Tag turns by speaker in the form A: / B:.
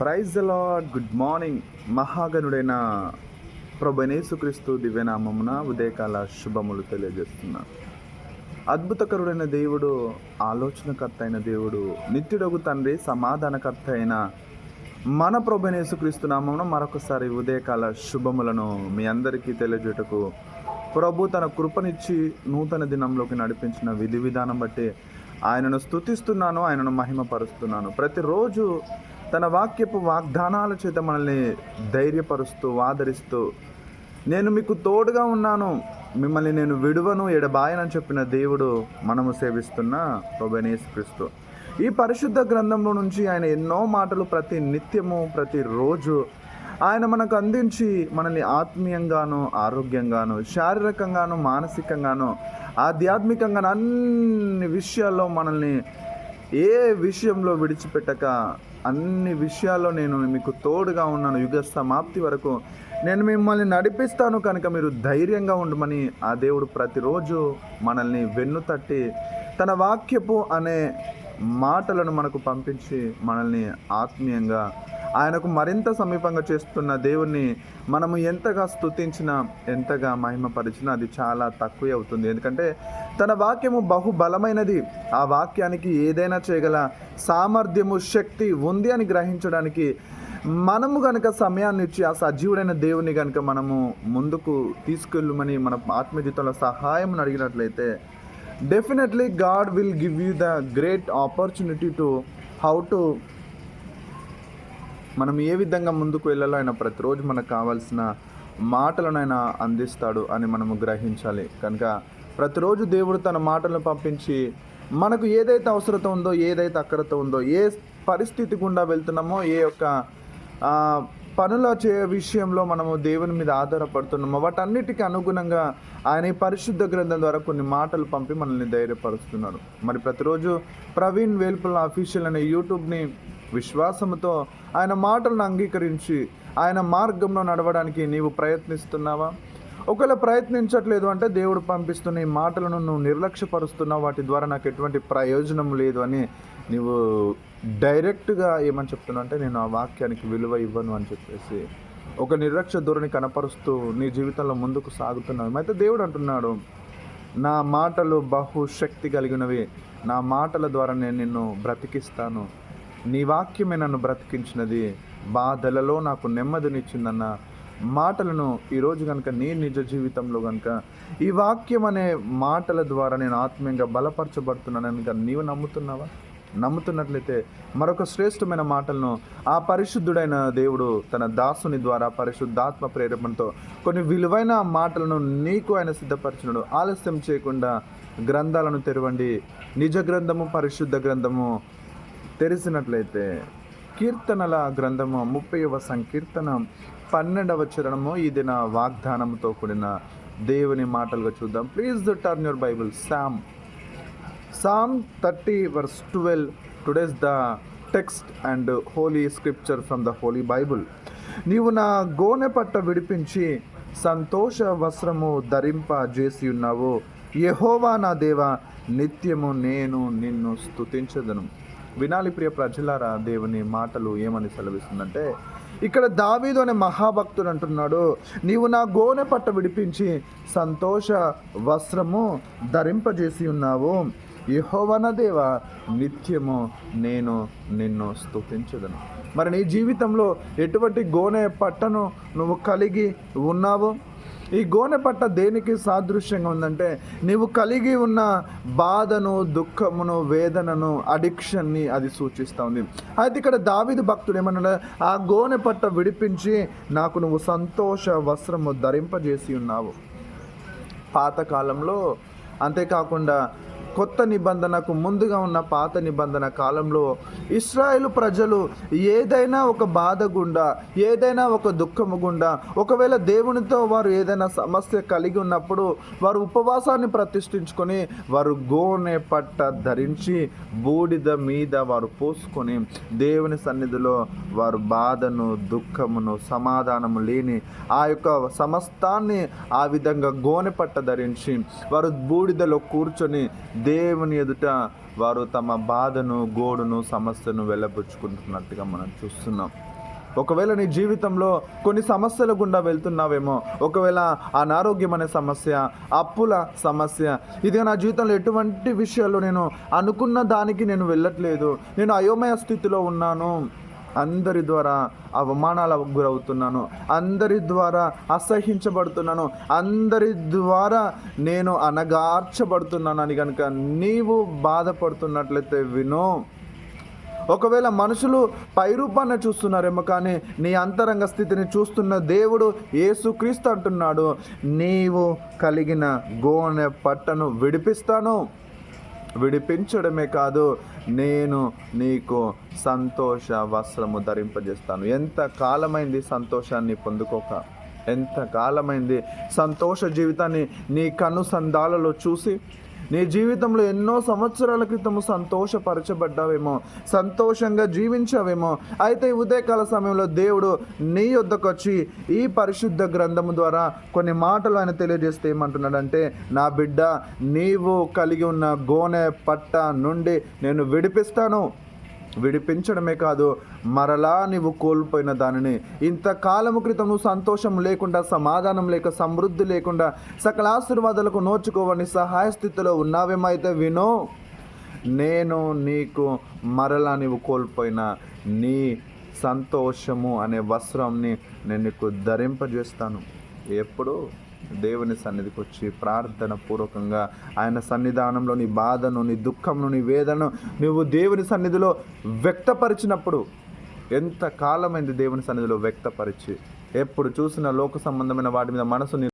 A: Praise Lord good morning. మహాగణుడైన ప్రభనేసుక్రీస్తు దివ్యనామమున ఉదయకాల శుభములు తెలియజేస్తున్నా. అద్భుతకరుడైన దేవుడు ఆలోచనకర్త అయిన దేవుడు నిత్యుడగు తండ్రి సమాధానకర్త అయిన మన ప్రభనేసుక్రీస్తు నామమున మరొకసారి ఉదయకాల శుభములను మీ అందరికీ తెలియజేటకు ప్రభు తన కృపనిచ్చి నూతన దినంలోకి నడిపించిన విధి విధానం బట్టి ఆయనను స్తుతిస్తున్నాను ఆయనను మహిమపరుస్తున్నాను. ప్రతిరోజు తన వాక్యపు వాగ్దానాల చేత మనల్ని ధైర్యపరుస్తూ ఆదరిస్తూ నేను మీకు తోడుగా ఉన్నాను. మిమ్మల్ని నేను విడువను ఎడబాయనని చెప్పిన దేవుడు మనము సేవిస్తున్న క్రీస్తు ఈ పరిశుద్ధ గ్రంథంలో నుంచి ఆయన ఎన్నో మాటలు ప్రతి నిత్యము ప్రతిరోజు ఆయన మనకు అందించి మనల్ని ఆత్మీయంగాను ఆరోగ్యంగాను శారీరకంగాను మానసికంగాను ఆధ్యాత్మికంగాను అన్ని విషయాల్లో మనల్ని ఏ విషయంలో విడిచిపెట్టక అన్ని విషయాల్లో నేను మీకు తోడుగా ఉన్నాను. యుగ సమాప్తి వరకు నేను మిమ్మల్ని నడిపిస్తాను కనుక మీరు ధైర్యంగా ఉండమని ఆ దేవుడు ప్రతిరోజు మనల్ని వెన్ను తట్టి తన వాక్యపు అనే మాటలను మనకు పంపించి మనల్ని ఆత్మీయంగా ఆయనకు మరింత సమీపంగా చేస్తున్న దేవుణ్ణి మనము ఎంతగా స్తుతించినా ఎంతగా మహిమపరిచినా అది చాలా తక్కువే అవుతుంది. ఎందుకంటే తన వాక్యము బహుబలమైనది ఆ వాక్యానికి ఏదైనా చేయగల సామర్థ్యము శక్తి ఉంది అని గ్రహించడానికి మనము కనుక సమయాన్ని ఇచ్చి ఆ సజీవుడైన దేవుని కనుక మనము ముందుకు తీసుకెళ్ళమని మన ఆత్మజీతంలో సహాయం అడిగినట్లయితే definitely God will give you the great opportunity to how to మనం ఏ విధంగా ముందుకు వెళ్ళాలో ఆయన ప్రతిరోజు మనకు కావాల్సిన మాటలను ఆయన అందిస్తాడు అని మనము గ్రహించాలి. కనుక ప్రతిరోజు దేవుడు తన మాటలను పంపించి మనకు ఏదైతే అవసరత ఉందో ఏదైతే అక్కరత ఉందో ఏ పరిస్థితి గుండా వెళ్తున్నామో ఏ యొక్క పనుల చే విషయంలో మనము దేవుని మీద ఆధారపడుతున్నామో వాటన్నిటికీ అనుగుణంగా ఆయన ఈ పరిశుద్ధ గ్రంథం ద్వారా కొన్ని మాటలు పంపి మనల్ని ధైర్యపరుస్తున్నాడు. మరి ప్రతిరోజు ప్రవీణ్ వేల్పుల అఫీషియల్ అనే యూట్యూబ్ని విశ్వాసముతో ఆయన మాటలను అంగీకరించి ఆయన మార్గంలో నడవడానికి నీవు ప్రయత్నిస్తున్నావా? ఒకవేళ ప్రయత్నించట్లేదు అంటే దేవుడు పంపిస్తున్న ఈ మాటలను నువ్వు నిర్లక్ష్యపరుస్తున్నావు వాటి ద్వారా నాకు ఎటువంటి ప్రయోజనం లేదు అని నువ్వు డైరెక్ట్గా ఏమని చెప్తున్నావు అంటే నేను ఆ వాక్యానికి విలువ ఇవ్వను అని చెప్పేసి ఒక నిర్లక్ష్య ధోరణి కనపరుస్తూ నీ జీవితంలో ముందుకు సాగుతున్నావు. అయితే దేవుడు అంటున్నాడు నా మాటలు బహు శక్తి కలిగినవి నా మాటల ద్వారా నేను నిన్ను బ్రతికిస్తాను నీ వాక్యమే నన్ను బ్రతికించినది. బాధలలో నాకు నెమ్మదినిచ్చిందన్న మాటలను ఈరోజు కనుక నీ నిజ జీవితంలో కనుక ఈ వాక్యం అనే మాటల ద్వారా నేను ఆత్మీయంగా బలపరచబడుతున్నానని కనుక నీవు నమ్ముతున్నావా? నమ్ముతున్నట్లయితే మరొక శ్రేష్టమైన మాటలను ఆ పరిశుద్ధుడైన దేవుడు తన దాసుని ద్వారా పరిశుద్ధాత్మ ప్రేరేపణతో కొన్ని విలువైన మాటలను నీకు ఆయన సిద్ధపరిచినాడు. ఆలస్యం చేయకుండా గ్రంథాలను తెరవండి. నిజ గ్రంథము పరిశుద్ధ గ్రంథము తెరిచినట్లయితే కీర్తనల గ్రంథము ముప్పైవ సంకీర్తన పన్నెండవ చరణము ఇది నా వాగ్దానంతో కూడిన దేవుని మాటలుగా చూద్దాం. Please turn your Bible Psalm Psalm thirty verse twelve today's the text and holy scripture from the holy Bible నీవు నా గోనె పట్ట విడిపించి సంతోష వస్త్రము ధరింప చేసి ఉన్నావు. యహోవా నా దేవ నిత్యము నేను నిన్ను స్తుతించదను. వినాలి ప్రియ ప్రజలారా దేవుని మాటలు ఏమని సెలవిస్తుందంటే ఇక్కడ దావీదు అనే మహాభక్తుడు అంటున్నాడు నీవు నా గోనె పట్ట విడిపించి సంతోష వస్త్రము ధరింపజేసి ఉన్నావు. యహోవన దేవ నిత్యము నేను నిన్ను స్తుతించదను. మరి నీ జీవితంలో ఎటువంటి గోనె పట్టను నువ్వు కలిగి ఉన్నావు? ఈ గోనె పట్ట దేనికి సాదృశ్యంగా ఉందంటే నీవు కలిగి ఉన్న బాధను దుఃఖమును వేదనను అడిక్షన్ని అది సూచిస్తూ ఉంది. అయితే ఇక్కడ దావిది భక్తుడు ఏమన్నాడు? ఆ గోనె పట్ట విడిపించి నాకు నువ్వు సంతోష వస్త్రము ధరింపజేసి ఉన్నావు. పాతకాలంలో అంతేకాకుండా కొత్త నిబంధనకు ముందుగా ఉన్న పాత నిబంధన కాలంలో ఇస్రాయేల్ ప్రజలు ఏదైనా ఒక బాధ గుండా ఏదైనా ఒక దుఃఖము గుండా ఒకవేళ దేవునితో వారు ఏదైనా సమస్య కలిగి ఉన్నప్పుడు వారు ఉపవాసాన్ని ప్రతిష్ఠించుకొని వారు గోనె పట్ట ధరించి బూడిద మీద వారు పోసుకొని దేవుని సన్నిధిలో వారు బాధను దుఃఖమును సమాధానము లేని ఆ యొక్క సమస్తాన్ని ఆ విధంగా గోనె పట్ట ధరించి వారు బూడిదలో కూర్చొని దేవుని ఎదుట వారు తమ బాధను గోడును సమస్యను వెళ్ళబుచ్చుకుంటున్నట్టుగా మనం చూస్తున్నాం. ఒకవేళ నీ జీవితంలో కొన్ని సమస్యల గుండా వెళ్తున్నావేమో ఒకవేళ అనారోగ్యం అనే సమస్య అప్పుల సమస్య ఇది నా జీవితంలో ఎటువంటి విషయాల్లో నేను అనుకున్న దానికి నేను వెళ్ళట్లేదు నేను అయోమయ స్థితిలో ఉన్నాను అందరి ద్వారా అవమానాలకు గురవుతున్నాను. అందరి ద్వారా అసహించబడుతున్నాను. అందరి ద్వారా నేను అనగార్చబడుతున్నాను అని కనుక నీవు బాధపడుతున్నట్లయితే విను. ఒకవేళ మనుషులు పైరూపాన్ని చూస్తున్నారేమో కానీ నీ అంతరంగ స్థితిని చూస్తున్న దేవుడు యేసుక్రీస్తు అంటున్నాడు నీవు కలిగిన గోనె పట్టను విడిపిస్తాను. విడిపించడమే కాదు నేను నీకు సంతోష వస్త్రము ధరింపజేస్తాను. ఎంత కాలమైంది సంతోషాన్ని పొందుకోక? ఎంత కాలమైంది సంతోష జీవితాన్ని నీ కనుసంధాలలో చూసి? నీ జీవితంలో ఎన్నో సంవత్సరాల క్రితము సంతోషపరచబడ్డావేమో సంతోషంగా జీవించావేమో. అయితే ఉదయకాల సమయంలో దేవుడు నీ యొద్దకు వచ్చి ఈ పరిశుద్ధ గ్రంథము ద్వారా కొన్ని మాటలు ఆయన తెలియజేస్తే ఏమంటున్నాడంటే నా బిడ్డ నీవు కలిగి ఉన్న గోనె పట్ట నుండి నేను విడిపిస్తాను. విడిపించడమే కాదు మరలా నీవు కోల్పోయిన దానిని. ఇంతకాలము క్రితం నువ్వు సంతోషం లేకుండా సమాధానం లేక సమృద్ధి లేకుండా సకల ఆశీర్వాదాలకు నోచుకోవని సహాయ స్థితిలో ఉన్నావేమో అయితే నేను నీకు మరలా నీవు కోల్పోయిన నీ సంతోషము అనే వస్త్రంని నేను నీకు ధరింపజేస్తాను. ఎప్పుడు? దేవుని సన్నిధికి వచ్చి ప్రార్థన పూర్వకంగా ఆయన సన్నిధానంలో నీ బాధను నీ దుఃఖంను నీ వేదనను నువ్వు దేవుని సన్నిధిలో వ్యక్తపరిచినప్పుడు ఎంత కాలమైంది దేవుని సన్నిధిలో వ్యక్తపరిచి? ఎప్పుడు చూసిన లోక సంబంధమైన వాటి మీద మనసుని